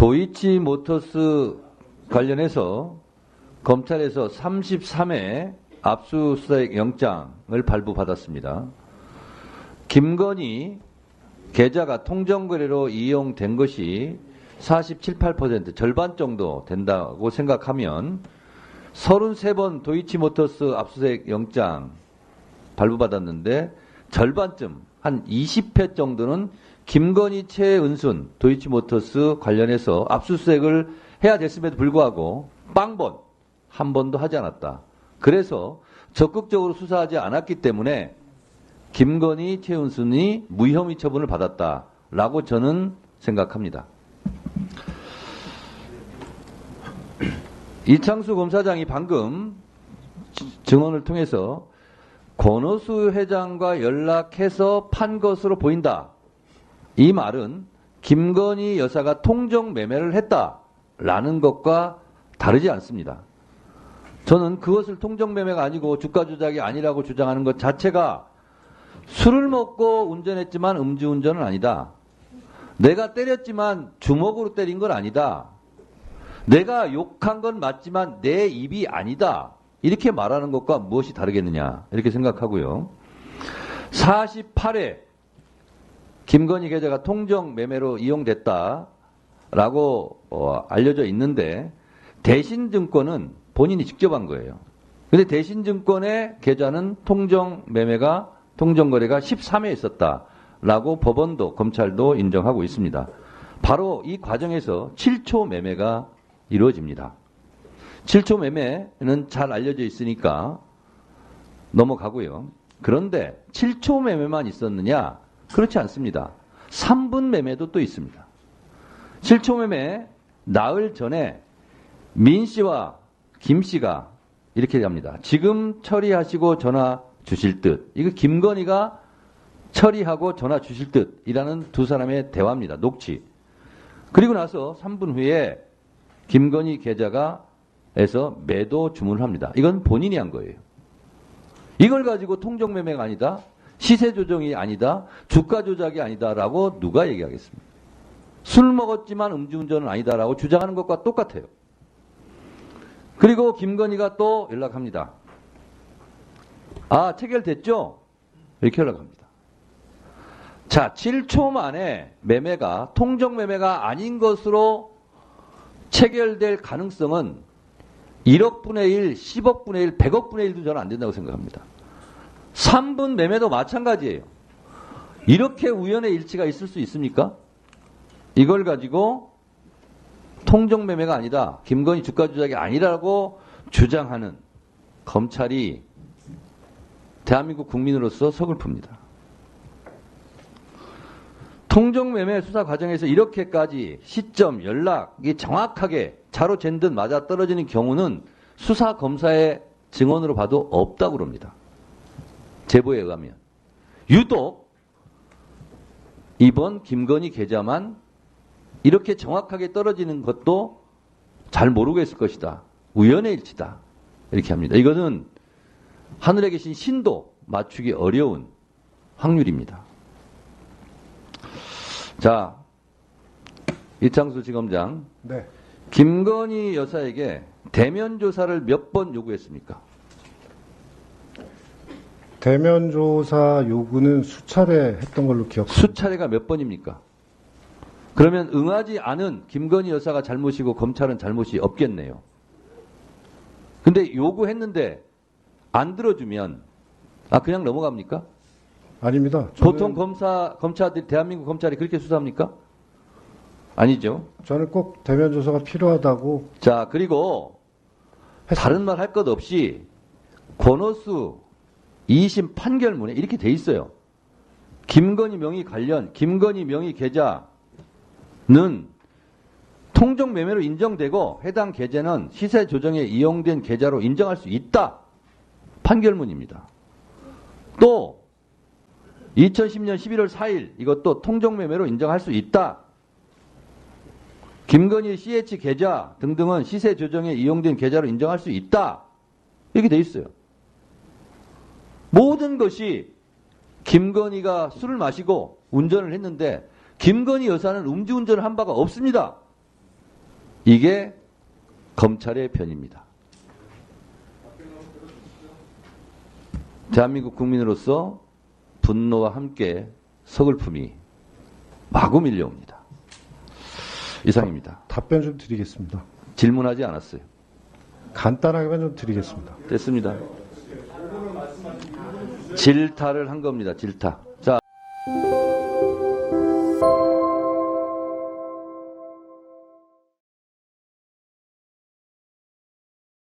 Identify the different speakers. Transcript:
Speaker 1: 도이치 모터스 관련해서 검찰에서 33회 압수수색 영장을 발부받았습니다. 김건희 계좌가 통정거래로 이용된 것이 47, 8% 절반 정도 된다고 생각하면 33번 도이치모터스 압수수색 영장 발부받았는데 절반쯤 한 20회 정도는 김건희 최은순 도이치모터스 관련해서 압수수색을 해야 됐음에도 불구하고 빵번 한 번도 하지 않았다. 그래서 적극적으로 수사하지 않았기 때문에 김건희 최은순이 무혐의 처분을 받았다라고 저는 생각합니다. 이창수 검사장이 방금 증언을 통해서 권오수 회장과 연락해서 판 것으로 보인다. 이 말은 김건희 여사가 통정 매매를 했다라는 것과 다르지 않습니다. 저는 그것을 통정 매매가 아니고 주가 조작이 아니라고 주장하는 것 자체가 술을 먹고 운전했지만 음주운전은 아니다. 내가 때렸지만 주먹으로 때린 건 아니다. 내가 욕한 건 맞지만 내 입이 아니다. 이렇게 말하는 것과 무엇이 다르겠느냐. 이렇게 생각하고요. 48회 김건희 계좌가 통정 매매로 이용됐다라고 어, 알려져 있는데 대신증권은 본인이 직접 한 거예요. 근데 대신증권의 계좌는 통정 매매가 통정 거래가 13회 있었다라고 법원도 검찰도 인정하고 있습니다. 바로 이 과정에서 7초 매매가 이루어집니다. 7초 매매는 잘 알려져 있으니까 넘어가고요. 그런데 7초 매매만 있었느냐? 그렇지 않습니다. 3분 매매도 또 있습니다. 7초 매매 나흘 전에 민 씨와 김 씨가 이렇게 합니다. 지금 처리하시고 전화 주실 듯. 이거 김건희가 처리하고 전화 주실 듯이라는 두 사람의 대화입니다. 녹취. 그리고 나서 3분 후에 김건희 계좌가 에서 매도 주문을 합니다. 이건 본인이 한 거예요. 이걸 가지고 통정 매매가 아니다. 시세 조정이 아니다. 주가 조작이 아니다라고 누가 얘기하겠습니까? 술 먹었지만 음주운전은 아니다라고 주장하는 것과 똑같아요. 그리고 김건희가 또 연락합니다. 아, 체결됐죠? 이렇게 연락합니다. 자, 7초 만에 매매가 통정 매매가 아닌 것으로 체결될 가능성은 1억 분의 1, 10억 분의 1, 100억 분의 1도 저는 안 된다고 생각합니다. 3분 매매도 마찬가지예요. 이렇게 우연의 일치가 있을 수 있습니까? 이걸 가지고 통정 매매가 아니다. 김건희 주가 조작이 아니라고 주장하는 검찰이 대한민국 국민으로서 서글픕니다. 통정 매매 수사 과정에서 이렇게까지 시점, 연락이 정확하게 자로 잰 듯 맞아 떨어지는 경우는 수사 검사의 증언으로 봐도 없다고 그럽니다. 제보에 의하면. 유독 이번 김건희 계좌만 이렇게 정확하게 떨어지는 것도 잘 모르겠을 것이다. 우연의 일치다. 이렇게 합니다. 이거는 하늘에 계신 신도 맞추기 어려운 확률입니다. 자, 이창수 지검장.
Speaker 2: 네.
Speaker 1: 김건희 여사에게 대면 조사를 몇 번 요구했습니까?
Speaker 2: 대면 조사 요구는 수차례 했던 걸로 기억합니다.
Speaker 1: 수차례가 몇 번입니까? 그러면 응하지 않은 김건희 여사가 잘못이고 검찰은 잘못이 없겠네요. 근데 요구했는데 안 들어주면 아 그냥 넘어갑니까?
Speaker 2: 아닙니다.
Speaker 1: 보통 검사 검찰들 대한민국 검찰이 그렇게 수사합니까? 아니죠.
Speaker 2: 저는 꼭 대면 조사가 필요하다고
Speaker 1: 자 그리고 다른 말 할 것 없이 권오수 2심 판결문에 이렇게 돼 있어요. 김건희 명의 관련 김건희 명의 계좌는 통정 매매로 인정되고 해당 계좌는 시세 조정에 이용된 계좌로 인정할 수 있다. 판결문입니다. 또 2010년 11월 4일 이것도 통정 매매로 인정할 수 있다. 김건희 CH 계좌 등등은 시세 조정에 이용된 계좌로 인정할 수 있다. 이렇게 돼 있어요. 모든 것이 김건희가 술을 마시고 운전을 했는데 김건희 여사는 음주운전을 한 바가 없습니다. 이게 검찰의 편입니다. 대한민국 국민으로서 분노와 함께 서글픔이 마구 밀려옵니다. 이상입니다.
Speaker 2: 답변 좀 드리겠습니다.
Speaker 1: 질문하지 않았어요.
Speaker 2: 간단하게만 좀 드리겠습니다.
Speaker 1: 됐습니다. 질타를 한 겁니다. 질타. 자,